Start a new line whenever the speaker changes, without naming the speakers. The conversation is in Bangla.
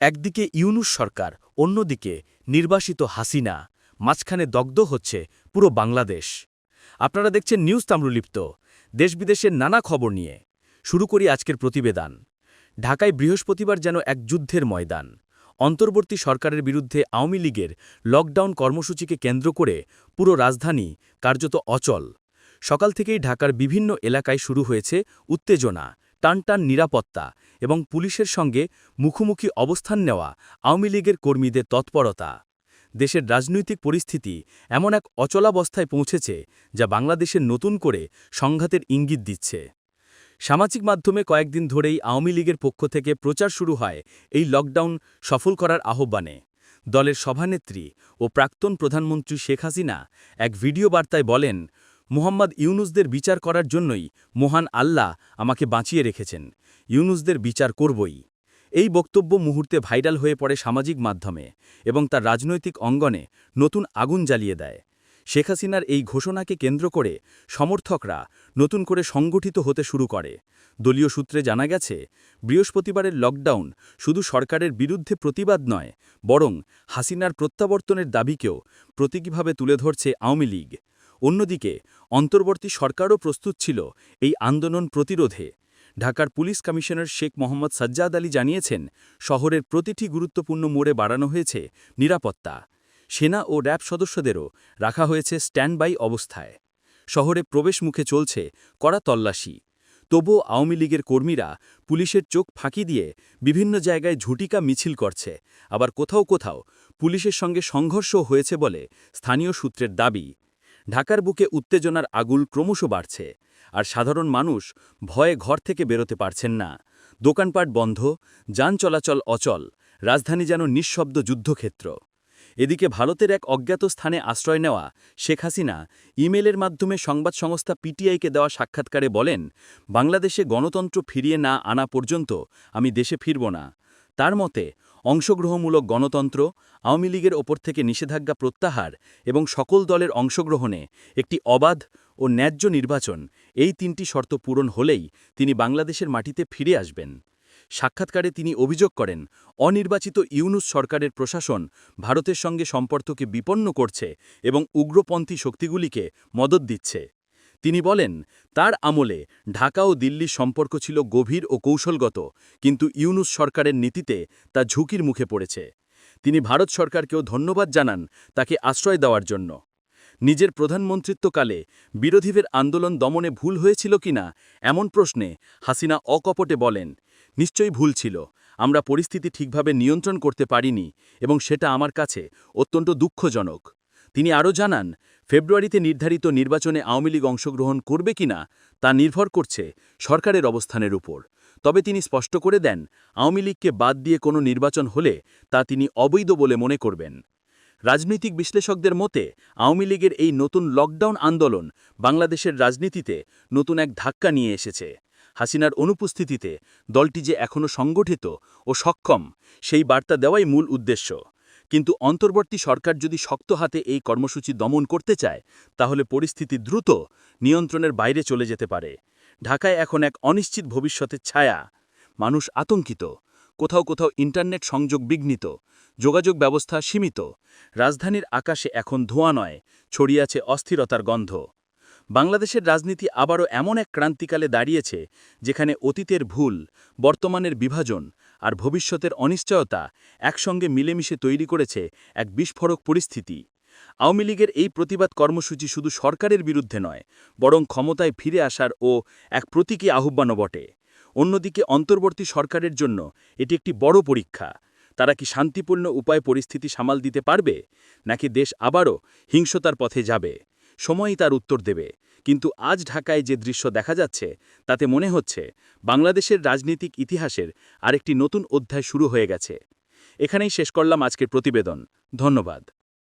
একদিকে ইউনুস সরকার, অন্যদিকে নির্বাসিত হাসিনা। মাঝখানে দগ্ধ হচ্ছে পুরো বাংলাদেশ। আপনারা দেখছেন নিউজ তাম্রলিপ্ত, দেশবিদেশের নানা খবর নিয়ে। শুরু করি আজকের প্রতিবেদন। ঢাকায় বৃহস্পতিবার যেন এক যুদ্ধের ময়দান। অন্তর্বর্তী সরকারের বিরুদ্ধে আওয়ামী লীগের লকডাউন কর্মসূচিকে কেন্দ্র করে পুরো রাজধানী কার্যত অচল। সকাল থেকেই ঢাকার বিভিন্ন এলাকায় শুরু হয়েছে উত্তেজনা। টানটান নিরাপত্তা এবং পুলিশের সঙ্গে মুখোমুখি অবস্থান নেওয়া আওয়ামী লীগের কর্মীদের তৎপরতা। দেশের রাজনৈতিক পরিস্থিতি এমন এক অচলাবস্থায় পৌঁছেছে যা বাংলাদেশের নতুন করে সংঘাতের ইঙ্গিত দিচ্ছে। সামাজিক মাধ্যমে কয়েকদিন ধরেই আওয়ামী লীগের পক্ষ থেকে প্রচার শুরু হয় এই লকডাউন সফল করার আহ্বানে। দলের সভানেত্রী ও প্রাক্তন প্রধানমন্ত্রী শেখ হাসিনা এক ভিডিও বার্তায় বলেন মুহাম্মদ ইউনুসদের বিচার করার জন্যই মহান আল্লাহ আমাকে বাঁচিয়ে রেখেছেন। ইউনুসদের বিচার করবই। এই বক্তব্য মুহূর্তে ভাইরাল হয়ে পড়ে সামাজিক মাধ্যমে এবং তার রাজনৈতিক অঙ্গনে নতুন আগুন জ্বালিয়ে দেয়। শেখ হাসিনার এই ঘোষণাকে কেন্দ্র করে সমর্থকরা নতুন করে সংগঠিত হতে শুরু করে। দলীয় সূত্রে জানা গেছে, বৃহস্পতিবারের লকডাউন শুধু সরকারের বিরুদ্ধে প্রতিবাদ নয়, বরং হাসিনার প্রত্যাবর্তনের দাবিকেও প্রতীকীভাবে তুলে ধরছে আওয়ামী লীগ। অন্যদিকে, অন্তর্বর্তী সরকারও প্রস্তুত ছিল এই আন্দোলন প্রতিরোধে। ঢাকার পুলিশ কমিশনার শেখ মোহাম্মদ সাজ্জাদ আলী জানিয়েছেন, শহরের প্রতিটি গুরুত্বপূর্ণ মোড়ে বাড়ানো হয়েছে নিরাপত্তা। সেনা ও র্যাব সদস্যদেরও রাখা হয়েছে স্ট্যান্ডবাই অবস্থায়। শহরে প্রবেশ মুখে চলছে কড়া তল্লাশি। তবুও আওয়ামী লীগের কর্মীরা পুলিশের চোখ ফাঁকি দিয়ে বিভিন্ন জায়গায় ঝুটিকা মিছিল করছে। আবার কোথাও কোথাও পুলিশের সঙ্গে সংঘর্ষ হয়েছে বলে স্থানীয় সূত্রের দাবি। ঢাকার বুকে উত্তেজনার আগুল ক্রমশ বাড়ছে, আর সাধারণ মানুষ ভয়ে ঘর থেকে বেরোতে পারছেন না। দোকানপাট বন্ধ, যান চলাচল অচল, রাজধানী যেন নিঃশব্দ যুদ্ধক্ষেত্র। এদিকে ভারতের এক অজ্ঞাত স্থানে আশ্রয় নেওয়া শেখ হাসিনা ইমেলের মাধ্যমে সংবাদ সংস্থা পিটিআইকে দেওয়া সাক্ষাৎকারে বলেন, বাংলাদেশে গণতন্ত্র ফিরিয়ে না আনা পর্যন্ত আমি দেশে ফিরব না। তার মতে অংশগ্রহণমূলক গণতন্ত্র, আওয়ামী লীগের ওপর থেকে নিষেধাজ্ঞা প্রত্যাহার এবং সকল দলের অংশগ্রহণে একটি অবাধ ও ন্যায্য নির্বাচন, এই তিনটি শর্ত পূরণ হলেই তিনি বাংলাদেশের মাটিতে ফিরে আসবেন। সাক্ষাৎকারে তিনি অভিযোগ করেন, অনির্বাচিত ইউনুস সরকারের প্রশাসন ভারতের সঙ্গে সম্পর্ককে বিপন্ন করছে এবং উগ্রপন্থী শক্তিগুলিকে মদত দিচ্ছে। তিনি বলেন, তার আমলে ঢাকা ও দিল্লির সম্পর্ক ছিল গভীর ও কৌশলগত, কিন্তু ইউনুস সরকারের নীতিতে তা ঝুঁকির মুখে পড়েছে। তিনি ভারত সরকারকেও ধন্যবাদ জানান তাকে আশ্রয় দেওয়ার জন্য। নিজের প্রধানমন্ত্রিত্বকালে বিরোধীদের আন্দোলন দমনে ভুল হয়েছিল কিনা এমন প্রশ্নে হাসিনা অকপটে বলেন, নিশ্চয়ই ভুল ছিল। আমরা পরিস্থিতি ঠিকভাবে নিয়ন্ত্রণ করতে পারিনি এবং সেটা আমার কাছে অত্যন্ত দুঃখজনক। তিনি আরও জানান, ফেব্রুয়ারিতে নির্ধারিত নির্বাচনে আওয়ামী লীগ অংশগ্রহণ করবে কিনা তা নির্ভর করছে সরকারের অবস্থানের উপর। তবে তিনি স্পষ্ট করে দেন, আওয়ামী লীগকে বাদ দিয়ে কোনো নির্বাচন হলে তা তিনি অবৈধ বলে মনে করবেন। রাজনৈতিক বিশ্লেষকদের মতে, আওয়ামী লীগের এই নতুন লকডাউন আন্দোলন বাংলাদেশের রাজনীতিতে নতুন এক ধাক্কা নিয়ে এসেছে। হাসিনার অনুপস্থিতিতে দলটি যে এখনও সংগঠিত ও সক্ষম, সেই বার্তা দেওয়াই মূল উদ্দেশ্য। কিন্তু অন্তর্বর্তী সরকার যদি শক্ত হাতে এই কর্মসূচি দমন করতে চায়, তাহলে পরিস্থিতি দ্রুত নিয়ন্ত্রণের বাইরে চলে যেতে পারে। ঢাকায় এখন এক অনিশ্চিত ভবিষ্যতের ছায়া। মানুষ আতঙ্কিত। কোথাও কোথাও ইন্টারনেট সংযোগ বিঘ্নিত। যোগাযোগ ব্যবস্থা সীমিত। রাজধানীর আকাশে এখন ধোঁয়া নয়, ছড়িয়ে আছে অস্থিরতার গন্ধ। বাংলাদেশের রাজনীতি আবারও এমন এক ক্রান্তিকালে দাঁড়িয়েছে, যেখানে অতীতের ভুল, বর্তমানের বিভাজন আর ভবিষ্যতের অনিশ্চয়তা একসঙ্গে মিলেমিশে তৈরি করেছে এক বিস্ফোরক পরিস্থিতি। আওয়ামী লীগের এই প্রতিবাদ কর্মসূচি শুধু সরকারের বিরুদ্ধে নয়, বরং ক্ষমতায় ফিরে আসার ও এক প্রতীকী আহ্বানও বটে। অন্যদিকে অন্তর্বর্তী সরকারের জন্য এটি একটি বড় পরীক্ষা। তারা কি শান্তিপূর্ণ উপায় পরিস্থিতি সামাল দিতে পারবে, নাকি দেশ আবারও হিংসতার পথে যাবে? সময়ই তার উত্তর দেবে। কিন্তু আজ ঢাকায় যে দৃশ্য দেখা যাচ্ছে, তাতে মনে হচ্ছে বাংলাদেশের রাজনৈতিক ইতিহাসের আরেকটি নতুন অধ্যায় শুরু হয়ে গেছে। এখানেই শেষ করলাম আজকের প্রতিবেদন। ধন্যবাদ।